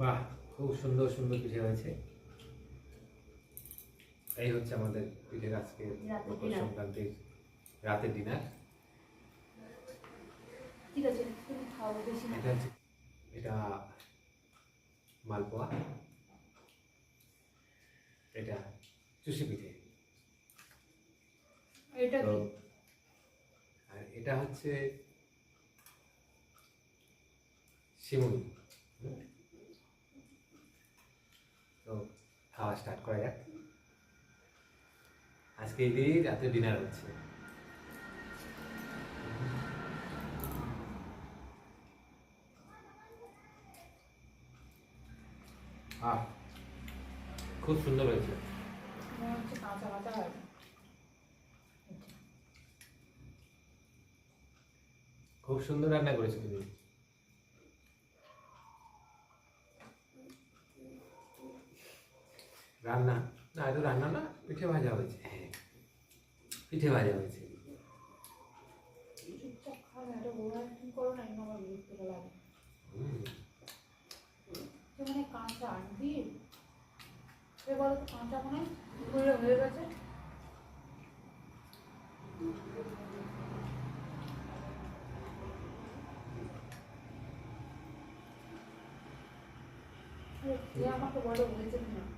বাহ খুব সুন্দর সুন্দর পিঠে হয়েছে। এই হচ্ছে আমাদের পিঠের আজকে মকর সংক্রান্তির রাতের ডিনার। এটা এটা মালপোয়া। এটা চুষি পিঠে। তো আর এটা হচ্ছে শিমুল। তো খাওয়া স্টার্ট করা যাক। আজকে এই দিয়েই রাতে ডিনার হচ্ছে। খুব সুন্দর হয়েছে। খুব সুন্দর রান্না করেছ তুমি। রান্না। না এটা রান্না না পিঠে ভাজা হয়েছে। হ্যাঁ পিঠে ভাজা হয়েছে। না না আমাকে বলো হয়েছে কিনা হ্যাঁ হয়েছে কে বলো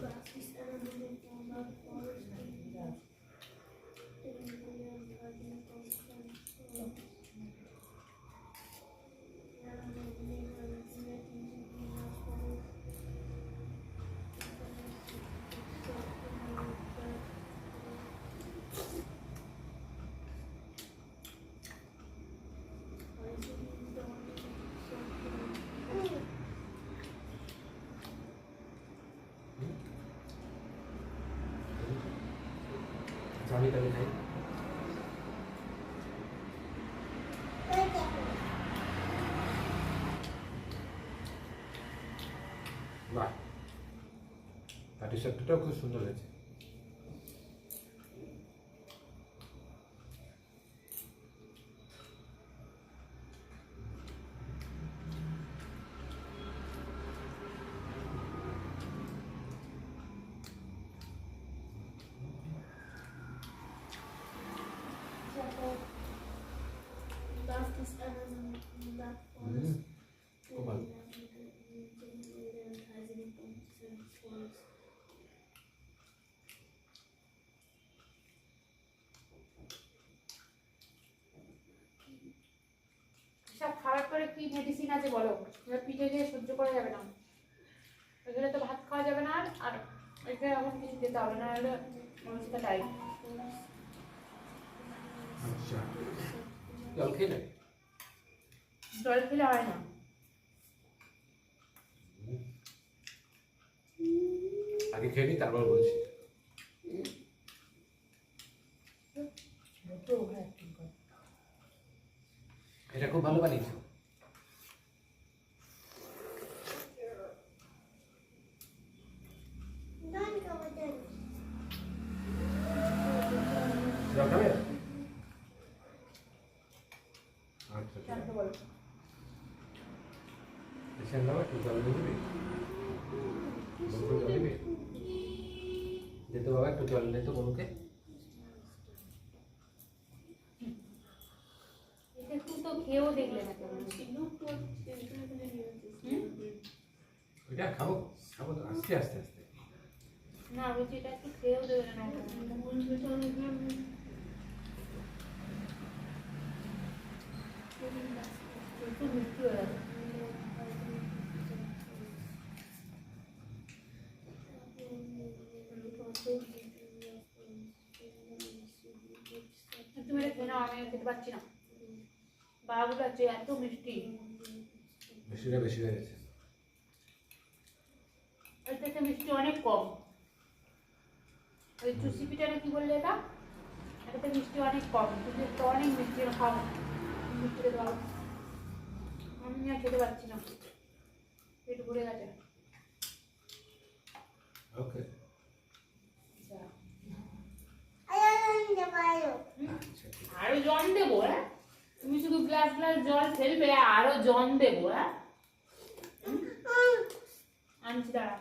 হবে। আচ্ছা, আমি তাহলে খাই। বাহ। পাটি সাপটাও খুব সুন্দর হয়েছে। সব খারাপ করে কি মেডিসিন আছে বলো? পিঠে দিয়ে সহ্য করা যাবে না। এখানে তো ভাত খাওয়া যাবে না আর আর এখানে এখন কিছু খেতে হবে না হলে টাইট আচ্ছা। জল খেয়ে নেবে জল খেলে হয় না। আগে খেয়ে নি তারপর বলছি। এটা খুব ভালো বানিয়েছো জল খাবে আচ্ছা ঠিক আছে বলো এসে নাও একটু জল নিয়ে দিবি বন্ধু জল দিবি যেতে বাবা একটু জল নে তো বন্ধুকে তো দেখলে না ওইটা খাব খাব তো আস্তে আস্তে আস্তে না বলছি এটা একটু খেয়েও দেবে না একটু মিষ্টি হয়ে খেয়ে নাও আমি আর খেতে পারছি না পাগুলো আছে এত মিষ্টি মিষ্টিটা বেশি হয়ে গেছে এর থেকে মিষ্টি অনেক কম ওই চুষি পিঠা কি বললে এটা এটাতে মিষ্টি অনেক কম কিন্তু এটা অনেক মিষ্টি খাও মিষ্টিটা দাও আমি আর খেতে পারছি না পেট ভরে গেছে ওকে আরও জন দেবো হ্যাঁ? তুমি শুধু গ্লাস গ্লাস জল ফেলবে আরও জন দেবো হ্যাঁ? আনছি দাঁড়া।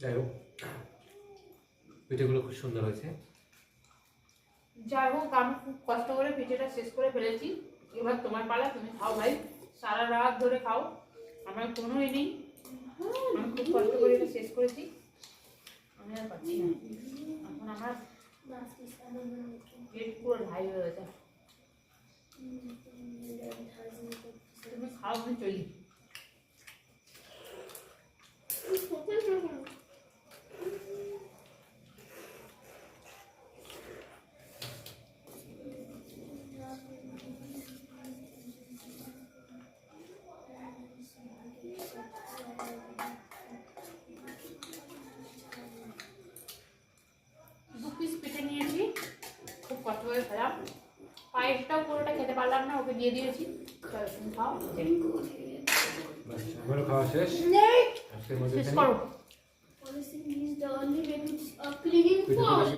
যাই হোক পিঠেগুলো খুব সুন্দর হয়েছে। যাই হোক আমি খুব কষ্ট করে পিঠেটা শেষ করে ফেলেছি। এবার তোমার পালা তুমি খাও ভাই। সারা রাত ধরে খাও। আমার কোনো নেই। আমি খুব কষ্ট করে এটা শেষ করেছি। আর পাচ্ছি না এখন আমার পেট পুরো ঢাই হয়ে গেছে তুমি খাও চলি দু পিস পিঠে নিয়েছি খুব কষ্ট করে খেলাম পায়েসটাও পুরোটা খেতে পারলাম না ওকে দিয়ে দিয়েছি চলো তুমি খাও বাস, আমারও খাওয়া শেষ আজকের মধ্যে শেষ করো